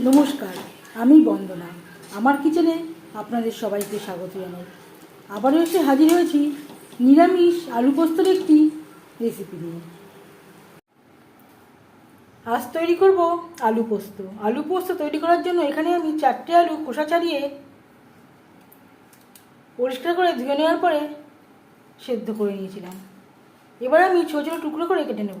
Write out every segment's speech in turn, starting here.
নমস্কার, আমি বন্দনা। আমার কিচেনে আপনাদের সবাইকে স্বাগত জানাই। আবারও এসে হাজির হয়েছি নিরামিষ আলু পোস্তর একটি রেসিপি নিয়ে। আজ তৈরি করব আলু পোস্ত। আলু পোস্ত তৈরি করার জন্য এখানে আমি চারটে আলু খোসা ছাড়িয়ে পরিষ্কার করে ধুয়ে নেওয়ার পরে সেদ্ধ করে নিয়েছিলাম। এবার আমি ছোটো ছোটো টুকরো করে কেটে নেব।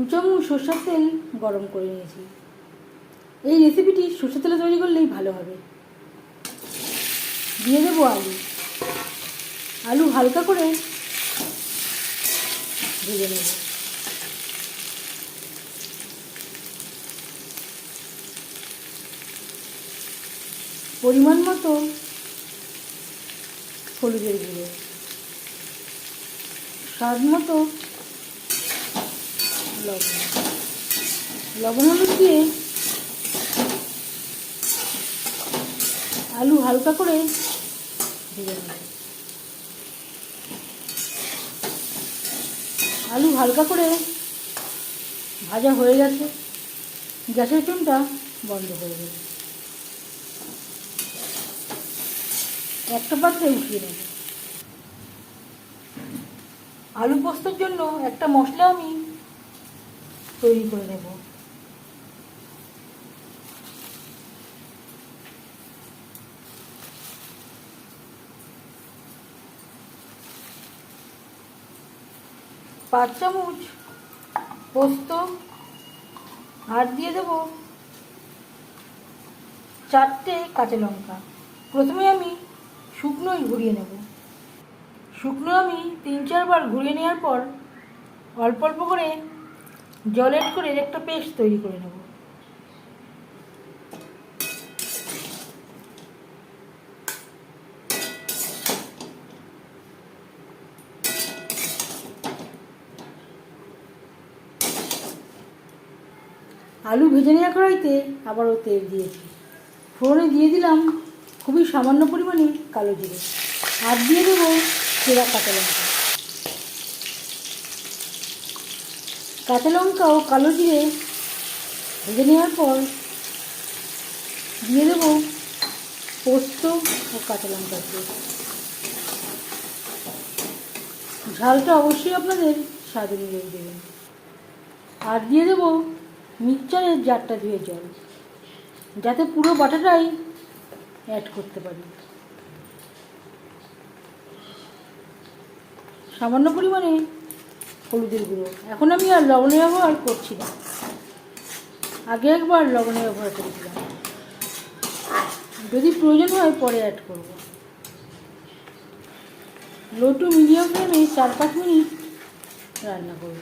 দু চামচ সর্ষের তেল গরম করে নিয়েছি। এই রেসিপিটি সর্ষের তেলে তৈরি করলেই ভালো হবে। দিয়ে দেবো আলু। আলু হালকা করে ভেজে নেব। পরিমাণ মতো হলুদের গুঁড়ো। স্বাদ মতো লবণ লবণ হলুদ দিয়ে আলু হালকা করে আলু হালকা করে ভাজা হয়ে গেছে। গ্যাসের ফ্লেমটা বন্ধ করে দেব। একটা পাত্রে উঠিয়ে নেব। আলু পোস্তর জন্য একটা মশলা আমি তৈরি করে নেব। পাঁচ চামচ পোস্ত, আর দিয়ে দেব চারটে কাঁচা লঙ্কা। প্রথমে আমি শুকনোই ঘুরিয়ে নেব। শুকনো আমি তিন চারবার ঘুরিয়ে নেওয়ার পর অল্প অল্প করে জল করে একটা পেস্ট তৈরি করে নেব। আলু ভেজে নেওয়া কড়াইতে আবারও তেল দিয়েছি। ফোড়নে দিয়ে দিলাম খুবই সামান্য পরিমাণে কালো জিরে। আর দিয়ে দেবো চেরা কাঁচা লঙ্কা। কাঁচা লঙ্কা ও কালো জিরে ভেজে নেওয়ার পর দিয়ে দেবো পোস্ত ও কাঁচা লঙ্কা দিয়ে। ঝালটা অবশ্যই আপনাদের স্বাদ অনুযায়ী দেবেন। আর দিয়ে দেবো মিক্সচারের জারটা ধুয়ে জল, যাতে পুরো বাটাটাই অ্যাড করতে পারি। সামান্য পরিমাণে হলুদের গুঁড়ো। এখন আমি আর লবণের ব্যবহার করছি না। আগে একবার লবণের ব্যবহার করেছিলাম যদি প্রয়োজন হয় পরে অ্যাড করব। লো টু মিডিয়াম ফ্লেমে চার পাঁচ মিনিট রান্না করব।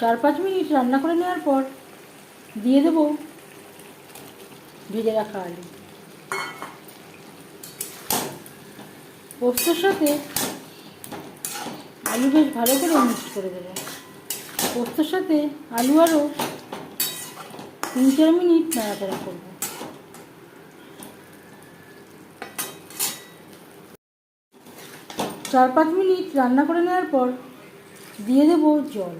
চার পাঁচ মিনিট রান্না করে নেওয়ার পর দিয়ে দেবো ভেজে রাখা আলু। পোস্তর সাথে আলু বেশ ভালো করে মিক্স করে দেবো। পোস্তর সাথে আলু আরও তিন চার মিনিট নাড়াচাড়া করব। চার পাঁচ মিনিট রান্না করে নেওয়ার পর দিয়ে দেব জল।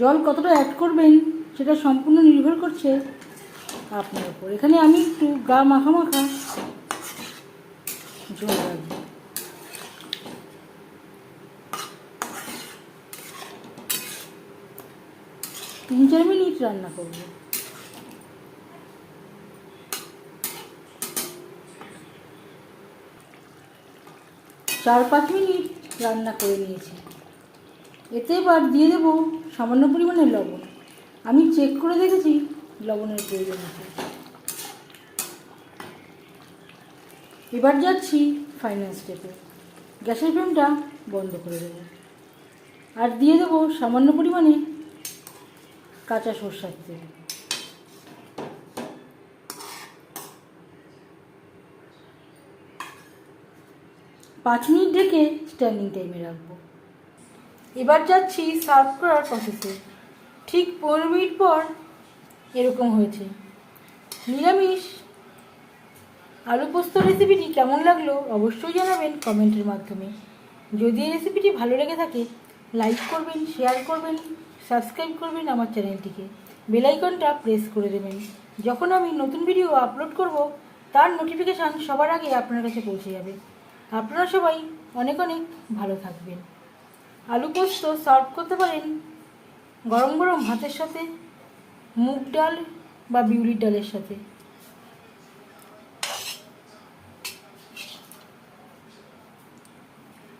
জল কতটা অ্যাড করবেন সেটা সম্পূর্ণ নির্ভর করছে আপনার উপর। এখানে আমি একটু গা মাখা মাখা রাখব তিন চার মিনিট রান্না করব। চার পাঁচ মিনিট রান্না করে নিয়েছি। এতে এবার দিয়ে দেবো সামান্য পরিমাণে লবণ। আমি চেক করে দেখেছি লবণের প্রয়োজন আছে। এবার যাচ্ছি ফাইনাল স্টেপে গ্যাসের ফ্লেমটা বন্ধ করে দেব। আর দিয়ে দেবো সামান্য পরিমাণে কাঁচা সরষার তেল। পাঁচ মিনিট ঢেকে স্ট্যান্ডিং টাইমে রাখব। এবার যাচ্ছি সার্ভ করার প্রসেসে ঠিক পনেরো মিনিট পর এরকম হয়েছে। নিরামিষ আলু পোস্ত রেসিপিটি কেমন লাগল অবশ্যই জানাবেন কমেন্টের মাধ্যমে। যদি এই রেসিপিটি ভালো লেগে থাকে লাইক করবেন শেয়ার করবেন সাবস্ক্রাইব করবেন আমার চ্যানেলটিকে বেলাইকনটা প্রেস করে দেবেন। যখন আমি নতুন ভিডিও আপলোড করব, তার নোটিফিকেশান সবার আগে আপনার কাছে পৌঁছে যাবে। আপনারা সবাই অনেক অনেক ভালো থাকবেন। আলু পোস্ত সার্ভ করতে পারেন গরম গরম ভাতের সাথে, মুগ ডাল বা বিউলির ডালের সাথে।